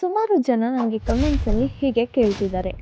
ಸುಮಾರು ಜನ ನನಗೆ ಕಮೆಂಟ್ಸಲ್ಲಿ ಹೀಗೆ ಕೇಳ್ತಿದ್ದಾರೆ.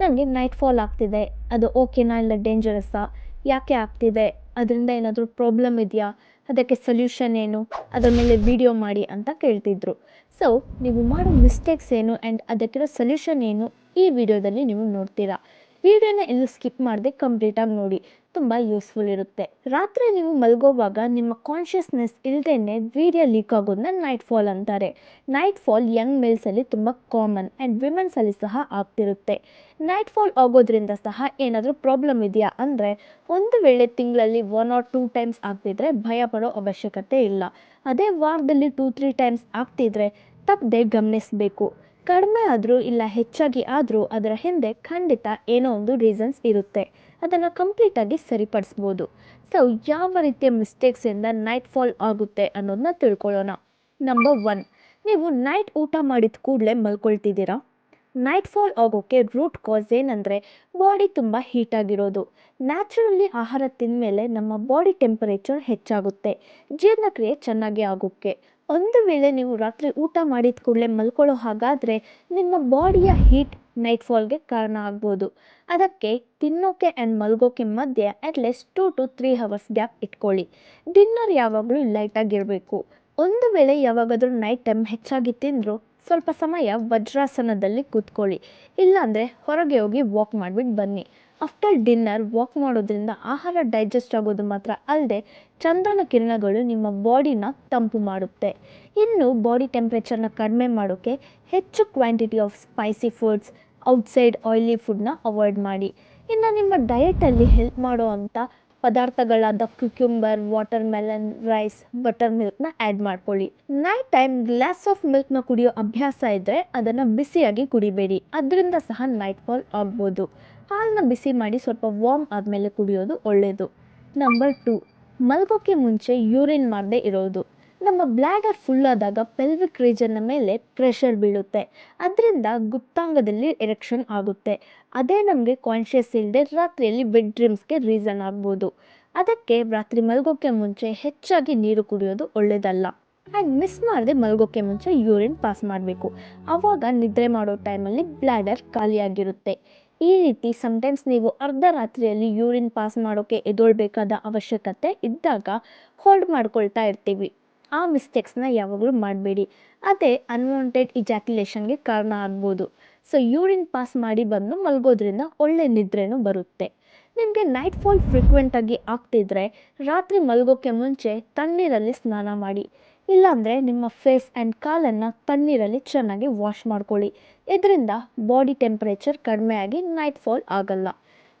ನನಗೆ ನೈಟ್ ಫಾಲ್ ಆಗ್ತಿದೆ. ಅದು ಓಕೆನಾ ಇಲ್ಲ ಡೇಂಜರಸ್ಸಾ ಯಾಕೆ ಆಗ್ತಿದೆ? ಅದರಿಂದ ಏನಾದರೂ ಪ್ರಾಬ್ಲಮ್ ಇದೆಯಾ? ಅದಕ್ಕೆ ಸೊಲ್ಯೂಷನ್ ಏನು? ಅದರ ಮೇಲೆ ವಿಡಿಯೋ ಮಾಡಿ ಅಂತ ಕೇಳ್ತಿದ್ರು. ಸೊ ನೀವು ಮಾಡೋ ಮಿಸ್ಟೇಕ್ಸ್ ಏನು ಆ್ಯಂಡ್ ಅದಕ್ಕಿರೋ ಸೊಲ್ಯೂಷನ್ ಏನು ಈ ವಿಡಿಯೋದಲ್ಲಿ ನೀವು ನೋಡ್ತೀರಾ. ವಿಡಿಯೋನ ಎಲ್ಲೂ ಸ್ಕಿಪ್ ಮಾಡದೆ ಕಂಪ್ಲೀಟಾಗಿ ನೋಡಿ. ತುಂಬ ಯೂಸ್ಫುಲ್ ಇರುತ್ತೆ. ರಾತ್ರಿ ನೀವು ಮಲಗೋವಾಗ ನಿಮ್ಮ ಕಾನ್ಷಿಯಸ್ನೆಸ್ ಇಲ್ಲದೇ ವೀರ್ಯ ಲೀಕ್ ಆಗೋದನ್ನ ನೈಟ್ ಫಾಲ್ ಅಂತಾರೆ. ನೈಟ್ ಫಾಲ್ ಯಂಗ್ ಮೇಲ್ಸಲ್ಲಿ ತುಂಬ ಕಾಮನ್ ಆ್ಯಂಡ್ ವಿಮೆನ್ಸಲ್ಲಿ ಸಹ ಆಗ್ತಿರುತ್ತೆ. ನೈಟ್ ಫಾಲ್ ಆಗೋದ್ರಿಂದ ಸಹ ಏನಾದರೂ ಪ್ರಾಬ್ಲಮ್ ಇದೆಯಾ? ಅಂದರೆ ಒಂದು ವೇಳೆ ತಿಂಗಳಲ್ಲಿ ಒನ್ ಆರ್ ಟೂ ಟೈಮ್ಸ್ ಆಗ್ತಿದ್ರೆ ಭಯ ಪಡೋ ಅವಶ್ಯಕತೆ ಇಲ್ಲ. ಅದೇ ವಾರದಲ್ಲಿ ಟೂ ತ್ರೀ ಟೈಮ್ಸ್ ಆಗ್ತಿದ್ರೆ ತಪ್ಪದೆ ಗಮನಿಸಬೇಕು. ಕಡಿಮೆ ಆದರೂ ಇಲ್ಲ ಹೆಚ್ಚಾಗಿ ಆದರೂ ಅದರ ಹಿಂದೆ ಖಂಡಿತ ಏನೋ ಒಂದು ರೀಸನ್ಸ್ ಇರುತ್ತೆ. ಅದನ್ನು ಕಂಪ್ಲೀಟಾಗಿ ಸರಿಪಡಿಸ್ಬೋದು. ಸೊ ಯಾವ ರೀತಿಯ ಮಿಸ್ಟೇಕ್ಸಿಂದ ನೈಟ್ ಫಾಲ್ ಆಗುತ್ತೆ ಅನ್ನೋದನ್ನ ತಿಳ್ಕೊಳ್ಳೋಣ. ನಂಬರ್ ಒನ್ ನೀವು ನೈಟ್ ಊಟ ಮಾಡಿದ ಕೂಡಲೇ ಮಲ್ಕೊಳ್ತಿದ್ದೀರಾ? ನೈಟ್ ಫಾಲ್ ಆಗೋಕ್ಕೆ ರೂಟ್ ಕಾಸ್ ಏನಂದರೆ ಬಾಡಿ ತುಂಬ ಹೀಟಾಗಿರೋದು ನ್ಯಾಚುರಲಿ ಆಹಾರ ತಿಂದಮೇಲೆ ನಮ್ಮ ಬಾಡಿ ಟೆಂಪರೇಚರ್ ಹೆಚ್ಚಾಗುತ್ತೆ. ಜೀರ್ಣಕ್ರಿಯೆ ಚೆನ್ನಾಗಿ ಆಗೋಕ್ಕೆ ಒಂದು ವೇಳೆ ನೀವು ರಾತ್ರಿ ಊಟ ಮಾಡಿದ ಕೂಡಲೇ ಮಲ್ಕೊಳ್ಳೋ ಹಾಗಾದರೆ ನಿಮ್ಮ ಬಾಡಿಯ ಹೀಟ್ ನೈಟ್ ಫಾಲ್ಗೆ ಕಾರಣ ಆಗ್ಬೋದು. ಅದಕ್ಕೆ ತಿನ್ನೋಕೆ ಆ್ಯಂಡ್ ಮಲ್ಗೋಕೆ ಮಧ್ಯೆ at least two to three hours gap ಇಟ್ಕೊಳ್ಳಿ. ಡಿನ್ನರ್ ಯಾವಾಗಲೂ ಲೈಟಾಗಿರಬೇಕು ಒಂದು ವೇಳೆ ಯಾವಾಗಾದರೂ ನೈಟ್ ಟೈಮ್ ಹೆಚ್ಚಾಗಿ ತಿಂದರೂ ಸ್ವಲ್ಪ ಸಮಯ ವಜ್ರಾಸನದಲ್ಲಿ ಕೂತ್ಕೊಳ್ಳಿ. ಇಲ್ಲಾಂದರೆ ಹೊರಗೆ ಹೋಗಿ ವಾಕ್ ಮಾಡಿಬಿಟ್ಟು ಬನ್ನಿ. ಆಫ್ಟರ್ ಡಿನ್ನರ್ ವಾಕ್ ಮಾಡೋದ್ರಿಂದ ಆಹಾರ ಡೈಜೆಸ್ಟ್ ಆಗೋದು ಮಾತ್ರ ಅಲ್ಲದೆ ಚಂದ್ರನ ಕಿರಣಗಳು ನಿಮ್ಮ ಬಾಡಿನ ತಂಪು ಮಾಡುತ್ತೆ. ಇನ್ನು ಬಾಡಿ ಟೆಂಪ್ರೇಚರ್ನ ಕಡಿಮೆ ಮಾಡೋಕ್ಕೆ ಹೆಚ್ಚು quantity of spicy foods outside oily ಫುಡ್ನ ಅವಾಯ್ಡ್ ಮಾಡಿ. ಇನ್ನು ನಿಮ್ಮ ಡಯೆಟಲ್ಲಿ ಹೆಲ್ಪ್ ಮಾಡೋ ಅಂಥ ಪದಾರ್ಥಗಳಾದ cucumber watermelon rice butter ಮಿಲ್ಕ್ನ ಆ್ಯಡ್ ಮಾಡ್ಕೊಳ್ಳಿ. ನೈಟ್ ಟೈಮ್ ಗ್ಲಾಸ್ ಆಫ್ ಮಿಲ್ಕ್ನ ಕುಡಿಯೋ ಅಭ್ಯಾಸ ಇದ್ದರೆ ಅದನ್ನು ಬಿಸಿಯಾಗಿ ಕುಡಿಬೇಡಿ. ಅದರಿಂದ ಸಹ ನೈಟ್ ಫಾಲ್ ಆಗ್ಬೋದು. ಹಾಲನ್ನ ಬಿಸಿ ಮಾಡಿ ಸ್ವಲ್ಪ ವಾರ್ಮ್ ಆದಮೇಲೆ ಕುಡಿಯೋದು ಒಳ್ಳೆಯದು ನಂಬರ್ ಟು ಮಲ್ಗೋಕ್ಕೆ ಮುಂಚೆ ಯೂರಿನ್ ಮಾಡದೇ ಇರೋದು. ನಮ್ಮ ಬ್ಲ್ಯಾಡರ್ ಫುಲ್ ಆದಾಗ ಪೆಲ್ವಿಕ್ ರೀಜನ್ನ ಮೇಲೆ ಪ್ರೆಷರ್ ಬೀಳುತ್ತೆ. ಅದರಿಂದ ಗುಪ್ತಾಂಗದಲ್ಲಿ ಎರೆಕ್ಷನ್ ಆಗುತ್ತೆ. ಅದೇ ನಮಗೆ ಕಾನ್ಷಿಯಸ್ ಇಲ್ಲದೆ ರಾತ್ರಿಯಲ್ಲಿ ಬೆಡ್ ಡ್ರೀಮ್ಸ್ಗೆ ರೀಸನ್ ಆಗ್ಬೋದು. ಅದಕ್ಕೆ ರಾತ್ರಿ ಮಲಗೋಕ್ಕೆ ಮುಂಚೆ ಹೆಚ್ಚಾಗಿ ನೀರು ಕುಡಿಯೋದು ಒಳ್ಳೆಯದಲ್ಲ ಆ್ಯಂಡ್ ಮಿಸ್ ಮಾಡದೆ ಮಲಗೋಕ್ಕೆ ಮುಂಚೆ ಯೂರಿನ್ ಪಾಸ್ ಮಾಡಬೇಕು. ಆವಾಗ ನಿದ್ರೆ ಮಾಡೋ ಟೈಮಲ್ಲಿ ಬ್ಲ್ಯಾಡರ್ ಖಾಲಿಯಾಗಿರುತ್ತೆ. ಈ ರೀತಿ ಸಮ್ಟೈಮ್ಸ್ ನೀವು ಅರ್ಧ ರಾತ್ರಿಯಲ್ಲಿ ಯೂರಿನ್ ಪಾಸ್ ಮಾಡೋಕ್ಕೆ ಎದೊಳ್ಬೇಕಾದ ಅವಶ್ಯಕತೆ ಇದ್ದಾಗ ಹೋಲ್ಡ್ ಮಾಡ್ಕೊಳ್ತಾ ಇರ್ತೀವಿ. ಆ ಮಿಸ್ಟೇಕ್ಸ್ನ ಯಾವಾಗಲೂ ಮಾಡಬೇಡಿ. ಅದೇ ಅನ್ವಾಂಟೆಡ್ ಇಜಾಕ್ಯುಲೇಷನ್ಗೆ ಕಾರಣ ಆಗ್ಬೋದು. ಸೊ ಯೂರಿನ್ ಪಾಸ್ ಮಾಡಿ ಬಂದು ಮಲಗೋದ್ರಿಂದ ಒಳ್ಳೆ ನಿದ್ರೆನೂ ಬರುತ್ತೆ. ನಿಮಗೆ ನೈಟ್ ಫಾಲ್ ಫ್ರೀಕ್ವೆಂಟಾಗಿ ಆಗ್ತಿದ್ರೆ ರಾತ್ರಿ ಮಲಗೋಕ್ಕೆ ಮುಂಚೆ ತಣ್ಣೀರಲ್ಲಿ ಸ್ನಾನ ಮಾಡಿ. ಇಲ್ಲಾಂದರೆ ನಿಮ್ಮ ಫೇಸ್ ಆ್ಯಂಡ್ ಕಾಲನ್ನು ತಣ್ಣೀರಲ್ಲಿ ಚೆನ್ನಾಗಿ ವಾಶ್ ಮಾಡ್ಕೊಳ್ಳಿ. ಇದರಿಂದ ಬಾಡಿ ಟೆಂಪ್ರೇಚರ್ ಆಗಿ ನೈಟ್ ಫಾಲ್ ಆಗಲ್ಲ.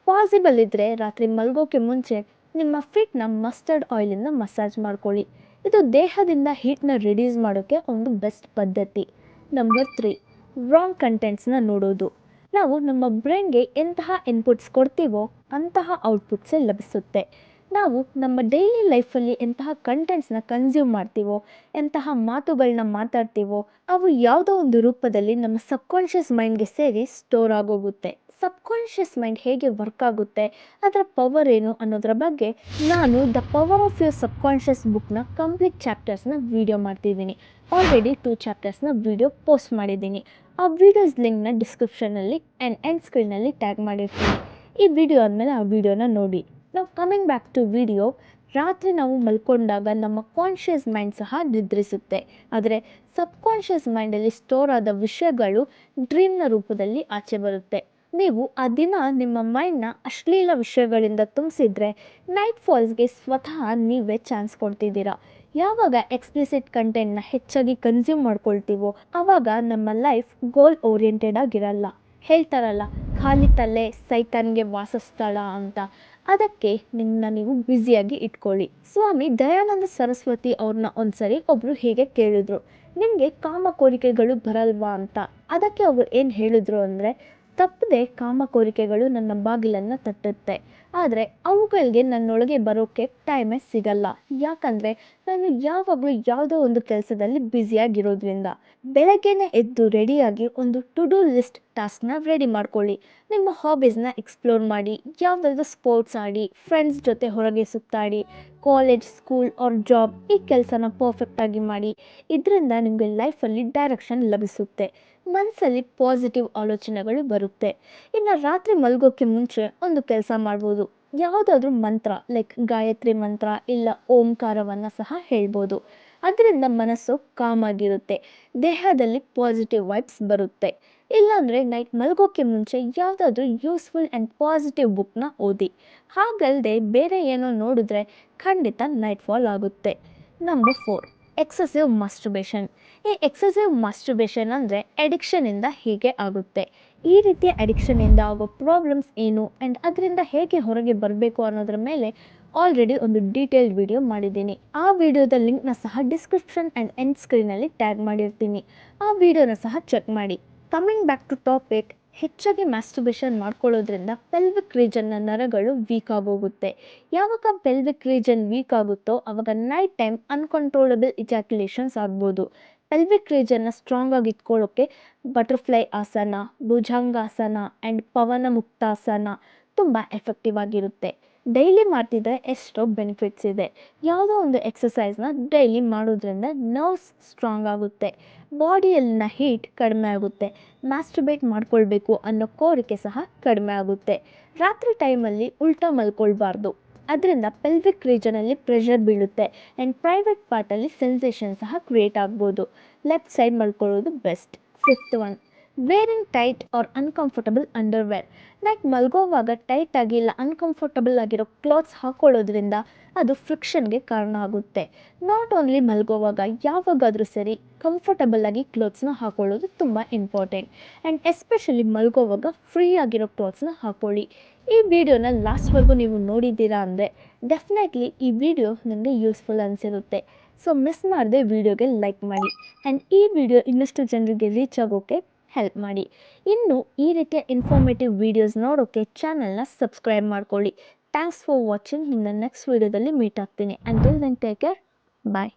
ಪಾಸಿಬಲ್ ಇದ್ದರೆ ರಾತ್ರಿ ಮಲಗೋಕ್ಕೆ ಮುಂಚೆ ನಿಮ್ಮ ಫಿಟ್ನ ಮಸ್ಟರ್ಡ್ ಆಯಿಲಿಂದ ಮಸಾಜ್ ಮಾಡ್ಕೊಳ್ಳಿ. ಇದು ದೇಹದಿಂದ ಹೀಟ್ನ ರಿಡ್ಯೂಸ್ ಮಾಡೋಕ್ಕೆ ಒಂದು ಬೆಸ್ಟ್ ಪದ್ಧತಿ. ನಂಬರ್ ತ್ರೀ ರಾಂಗ್ ಕಂಟೆಂಟ್ಸ್ನ ನೋಡೋದು. ನಾವು ನಮ್ಮ ಬ್ರೈನ್ಗೆ ಎಂತಹ ಇನ್ಪುಟ್ಸ್ ಕೊಡ್ತೀವೋ ಅಂತಹ ಔಟ್ಪುಟ್ಸೇ ಲಭಿಸುತ್ತೆ. ನಾವು ನಮ್ಮ ಡೈಲಿ ಲೈಫಲ್ಲಿ ಎಂತಹ ಕಂಟೆಂಟ್ಸ್ನ ಕನ್ಸ್ಯೂಮ್ ಮಾಡ್ತೀವೋ, ಎಂತಹ ಮಾತುಗಳನ್ನ ಮಾತಾಡ್ತೀವೋ, ಅವು ಯಾವುದೋ ಒಂದು ರೂಪದಲ್ಲಿ ನಮ್ಮ ಸಬ್ಕಾನ್ಷಿಯಸ್ ಮೈಂಡ್ಗೆ ಸೇರಿ ಸ್ಟೋರ್ ಆಗೋಗುತ್ತೆ. ಸಬ್ಕಾನ್ಷಿಯಸ್ ಮೈಂಡ್ ಹೇಗೆ ವರ್ಕ್ ಆಗುತ್ತೆ, ಅದರ ಪವರ್ ಏನು ಅನ್ನೋದ್ರ ಬಗ್ಗೆ ನಾನು the power of your subconscious ಬುಕ್ನ ಕಂಪ್ಲೀಟ್ ಚಾಪ್ಟರ್ಸ್ನ ವೀಡಿಯೋ ಮಾಡ್ತಿದ್ದೀನಿ. ಆಲ್ರೆಡಿ ಟೂ ಚಾಪ್ಟರ್ಸ್ನ ವೀಡಿಯೋ ಪೋಸ್ಟ್ ಮಾಡಿದ್ದೀನಿ. ಆ ವೀಡಿಯೋಸ್ ಲಿಂಕ್ನ ಡಿಸ್ಕ್ರಿಪ್ಷನಲ್ಲಿ ಆ್ಯಂಡ್ ಎಂಡ್ ಸ್ಕ್ರೀನಲ್ಲಿ ಟ್ಯಾಗ್ ಮಾಡಿರ್ತೀನಿ. ಈ ವಿಡಿಯೋ ಆದಮೇಲೆ ಆ ವಿಡಿಯೋನ ನೋಡಿ. ನಾವು ಕಮಿಂಗ್ ಬ್ಯಾಕ್ ಟು ವಿಡಿಯೋ ರಾತ್ರಿ ನಾವು ಮಲ್ಕೊಂಡಾಗ ನಮ್ಮ ಕಾನ್ಷಿಯಸ್ ಮೈಂಡ್ ಸಹ ನಿದ್ರಿಸುತ್ತೆ. ಆದರೆ ಸಬ್ಕಾನ್ಷಿಯಸ್ ಮೈಂಡಲ್ಲಿ ಸ್ಟೋರ್ ಆದ ವಿಷಯಗಳು ಡ್ರೀಮ್ನ ರೂಪದಲ್ಲಿ ಆಚೆ ಬರುತ್ತೆ. ನೀವು ಆ ದಿನ ನಿಮ್ಮ ಮೈಂಡ್ನ ಅಶ್ಲೀಲ ವಿಷಯಗಳಿಂದ ತುಂಬಿಸಿದ್ರೆ ನೈಟ್ ಫಾಲ್ಸ್ಗೆ ಸ್ವತಃ ನೀವೇ ಚಾನ್ಸ್ ಕೊಡ್ತಿದ್ದೀರಾ. ಯಾವಾಗ ಎಕ್ಸ್ಪ್ಲಿಸಿಟ್ ಕಂಟೆಂಟ್ನ ಹೆಚ್ಚಾಗಿ ಕನ್ಸ್ಯೂಮ್ ಮಾಡ್ಕೊಳ್ತೀವೋ ಆವಾಗ ನಮ್ಮ ಲೈಫ್ ಗೋಲ್ ಓರಿಯೆಂಟೆಡ್ ಆಗಿರಲ್ಲ. ಹೇಳ್ತಾರಲ್ಲ, ಖಾಲಿ ತಲೆ ಸೈತನ್ಗೆ ವಾಸಸ್ಥಳ ಅಂತ. ಅದಕ್ಕೆ ನಿಮ್ಮನ್ನ ನೀವು ಬ್ಯುಸಿಯಾಗಿ ಇಟ್ಕೊಳ್ಳಿ. ಸ್ವಾಮಿ ದಯಾನಂದ ಸರಸ್ವತಿ ಅವ್ರನ್ನ ಒಂದ್ಸರಿ ಒಬ್ಬರು ಹೀಗೆ ಕೇಳಿದ್ರು, ನಿಮಗೆ ಕಾಮ ಕೋರಿಕೆಗಳು ಬರಲ್ವಾ ಅಂತ. ಅದಕ್ಕೆ ಅವರು ಏನು ಹೇಳಿದ್ರು ಅಂದರೆ ತಪ್ಪದೆ ಕಾಮ ಕೋರಿಕೆಗಳು ನನ್ನ ಬಾಗಿಲನ್ನು ತಟ್ಟುತ್ತೆ. ಆದರೆ ಅವುಗಳಿಗೆ ನನ್ನೊಳಗೆ ಬರೋಕ್ಕೆ ಟೈಮೇ ಸಿಗಲ್ಲ. ಯಾಕಂದರೆ ನಾನು ಯಾವಾಗಲೂ ಯಾವುದೋ ಒಂದು ಕೆಲಸದಲ್ಲಿ ಬ್ಯುಸಿಯಾಗಿರೋದ್ರಿಂದ. ಬೆಳಗ್ಗೆನೇ ಎದ್ದು ರೆಡಿಯಾಗಿ ಒಂದು ಟು ಡೂ ಲಿಸ್ಟ್ ಟಾಸ್ಕ್ನ ರೆಡಿ ಮಾಡ್ಕೊಳ್ಳಿ. ನಿಮ್ಮ ಹಾಬೀಸ್ನ ಎಕ್ಸ್ಪ್ಲೋರ್ ಮಾಡಿ, ಯಾವುದಾದ್ರೂ ಸ್ಪೋರ್ಟ್ಸ್ ಆಡಿ ಫ್ರೆಂಡ್ಸ್ ಜೊತೆ ಹೊರಗೆ ಸುತ್ತಾಡಿ ಕಾಲೇಜ್ ಸ್ಕೂಲ್ ಆರ್ ಜಾಬ್ ಈ ಕೆಲಸನ ಪರ್ಫೆಕ್ಟಾಗಿ ಮಾಡಿ. ಇದರಿಂದ ನಿಮಗೆ ಲೈಫಲ್ಲಿ ಡೈರೆಕ್ಷನ್ ಲಭಿಸುತ್ತೆ. ಮನಸ್ಸಲ್ಲಿ ಪಾಸಿಟಿವ್ ಆಲೋಚನೆಗಳು ಬರುತ್ತೆ. ಇನ್ನು ರಾತ್ರಿ ಮಲಗೋಕ್ಕೆ ಮುಂಚೆ ಒಂದು ಕೆಲಸ ಮಾಡ್ಬೋದು. ಯಾವುದಾದ್ರೂ ಮಂತ್ರ ಲೈಕ್ ಗಾಯತ್ರಿ ಮಂತ್ರ ಇಲ್ಲ ಓಂಕಾರವನ್ನು ಸಹ ಹೇಳ್ಬೋದು. ಅದರಿಂದ ಮನಸ್ಸು ಕಾಮಾಗಿರುತ್ತೆ ದೇಹದಲ್ಲಿ ಪಾಸಿಟಿವ್ ವೈಬ್ಸ್ ಬರುತ್ತೆ. ಇಲ್ಲಾಂದರೆ ನೈಟ್ ಮಲಗೋಕ್ಕೆ ಮುಂಚೆ ಯಾವುದಾದ್ರೂ ಯೂಸ್ಫುಲ್ ಆ್ಯಂಡ್ ಪಾಸಿಟಿವ್ ಬುಕ್ನ ಓದಿ. ಹಾಗಲ್ಲದೆ ಬೇರೆ ಏನೋ ನೋಡಿದ್ರೆ ಖಂಡಿತ ನೈಟ್ ಫಾಲ್ ಆಗುತ್ತೆ. ನಂಬರ್ ಫೋರ್ ಎಕ್ಸಸಿವ್ ಮಸ್ಟುಬೇಷನ್ ಈ ಎಕ್ಸಸಿವ್ ಮಸ್ಟುಬೇಷನ್ ಅಂದರೆ ಎಡಿಕ್ಷನಿಂದ ಹೀಗೆ ಆಗುತ್ತೆ. ಈ ರೀತಿಯ ಅಡಿಕ್ಷನಿಂದ ಆಗೋ ಪ್ರಾಬ್ಲಮ್ಸ್ ಏನು? ಆ್ಯಂಡ್ ಅದರಿಂದ ಹೇಗೆ ಹೊರಗೆ ಬರಬೇಕು ಅನ್ನೋದ್ರ ಮೇಲೆ ಆಲ್ರೆಡಿ ಒಂದು ಡೀಟೇಲ್ಡ್ ವಿಡಿಯೋ ಮಾಡಿದ್ದೀನಿ. ಆ ವಿಡಿಯೋದ ಲಿಂಕ್ನ ಸಹ ಡಿಸ್ಕ್ರಿಪ್ಷನ್ ಆ್ಯಂಡ್ ಎಂಡ್ ಸ್ಕ್ರೀನಲ್ಲಿ ಟ್ಯಾಗ್ ಮಾಡಿರ್ತೀನಿ. ಆ ವಿಡಿಯೋನ ಸಹ ಚೆಕ್ ಮಾಡಿ. ಕಮಿಂಗ್ ಬ್ಯಾಕ್ ಟು ಟಾಪಿಕ್ ಹೆಚ್ಚಾಗಿ ಮ್ಯಾಸ್ಟುಬೇಷನ್ ಮಾಡ್ಕೊಳ್ಳೋದ್ರಿಂದ ಪೆಲ್ವಿಕ್ ರೀಜನ್ನ ನರಗಳು ವೀಕ್ ಆಗೋಗುತ್ತೆ. ಯಾವಾಗ ಪೆಲ್ವಿಕ್ ರೀಜನ್ ವೀಕ್ ಆಗುತ್ತೋ ಆವಾಗ ನೈಟ್ ಟೈಮ್ ಅನ್ಕಂಟ್ರೋಲಬಲ್ ಇಜಾಕ್ಯುಲೇಷನ್ಸ್ ಆಗ್ಬೋದು. ಪೆಲ್ವಿಕ್ ರೀಜನ್ನ ಸ್ಟ್ರಾಂಗ್ ಆಗಿ ಇಟ್ಕೊಳ್ಳೋಕ್ಕೆ ಬಟರ್ಫ್ಲೈ ಆಸನ, ಭುಜಂಗಾಸನ ಆ್ಯಂಡ್ ಪವನ ಮುಕ್ತಾಸನ ತುಂಬ ಎಫೆಕ್ಟಿವ್ ಆಗಿರುತ್ತೆ. ಡೈಲಿ ಮಾಡ್ತಿದ್ರೆ ಎಷ್ಟೋ ಬೆನಿಫಿಟ್ಸ್ ಇದೆ. ಯಾವುದೋ ಒಂದು ಎಕ್ಸಸೈಸ್ನ ಡೈಲಿ ಮಾಡೋದ್ರಿಂದ ನರ್ವ್ಸ್ ಸ್ಟ್ರಾಂಗ್ ಆಗುತ್ತೆ. ಬಾಡಿಯಲ್ಲಿನ ಹೀಟ್ ಕಡಿಮೆ ಆಗುತ್ತೆ. ಮ್ಯಾಸ್ಟರ್ಬೇಟ್ ಮಾಡ್ಕೊಳ್ಬೇಕು ಅನ್ನೋ ಕೋರಿಕೆ ಸಹ ಕಡಿಮೆ ಆಗುತ್ತೆ. ರಾತ್ರಿ ಟೈಮಲ್ಲಿ ಉಲ್ಟಾ ಮಲ್ಕೊಳ್ಬಾರ್ದು. ಅದರಿಂದ ಪೆಲ್ವಿಕ್ ರೀಜನಲ್ಲಿ ಪ್ರೆಷರ್ ಬೀಳುತ್ತೆ ಆ್ಯಂಡ್ ಪ್ರೈವೇಟ್ ಪಾರ್ಟಲ್ಲಿ ಸೆನ್ಸೇಷನ್ ಸಹ ಕ್ರಿಯೇಟ್ ಆಗ್ಬೋದು. Left side ಮಲ್ಕೊಳ್ಳೋದು best fifth one wearing tight or uncomfortable underwear like ಮಲ್ಗೋವಾಗ tight ಆಗಿ ಇಲ್ಲ ಅನ್ಕಂಫರ್ಟಬಲ್ ಆಗಿರೋ ಕ್ಲಾತ್ಸ್ ಹಾಕೊಳ್ಳೋದ್ರಿಂದ ಅದು ಫ್ರಿಕ್ಷನ್ಗೆ ಕಾರಣ ಆಗುತ್ತೆ. ನಾಟ್ ಓನ್ಲಿ ಮಲ್ಗೋವಾಗ, ಯಾವಾಗಾದರೂ ಸರಿ ಕಂಫರ್ಟಬಲ್ ಆಗಿ ಕ್ಲೋತ್ಸ್ನ ಹಾಕೊಳ್ಳೋದು ತುಂಬ ಇಂಪಾರ್ಟೆಂಟ್ ಆ್ಯಂಡ್ ಎಸ್ಪೆಷಲಿ ಮಲ್ಗೋವಾಗ ಫ್ರೀ ಆಗಿರೋ ಕ್ಲಾತ್ಸ್ನ ಹಾಕೊಳ್ಳಿ. ಈ ವಿಡಿಯೋನ ಲಾಸ್ಟ್ವರೆಗೂ ನೀವು ನೋಡಿದ್ದೀರಾ ಅಂದರೆ ಡೆಫಿನೆಟ್ಲಿ ಈ ವಿಡಿಯೋ ನನಗೆ ಯೂಸ್ಫುಲ್ ಅನಿಸಿರುತ್ತೆ. ಸೊ ಮಿಸ್ ಮಾಡದೆ ವಿಡಿಯೋಗೆ ಲೈಕ್ ಮಾಡಿ. ಆ್ಯಂಡ್ ಈ ವಿಡಿಯೋ ಇನ್ನಷ್ಟು ಜನರಿಗೆ ರೀಚ್ ಆಗೋಕ್ಕೆ ಹೆಲ್ಪ್ ಮಾಡಿ. ಇನ್ನು ಈ ರೀತಿಯ ಇನ್ಫಾರ್ಮೇಟಿವ್ ವೀಡಿಯೋಸ್ ನೋಡೋಕ್ಕೆ ಚಾನಲ್ನ ಸಬ್ಸ್ಕ್ರೈಬ್ ಮಾಡ್ಕೊಳ್ಳಿ. ಥ್ಯಾಂಕ್ಸ್ ಫಾರ್ ವಾಚಿಂಗ್ ನಿನ್ನ ನೆಕ್ಸ್ಟ್ ವೀಡಿಯೋದಲ್ಲಿ ಮೀಟ್ ಆಗ್ತೀನಿ. Until then take care bye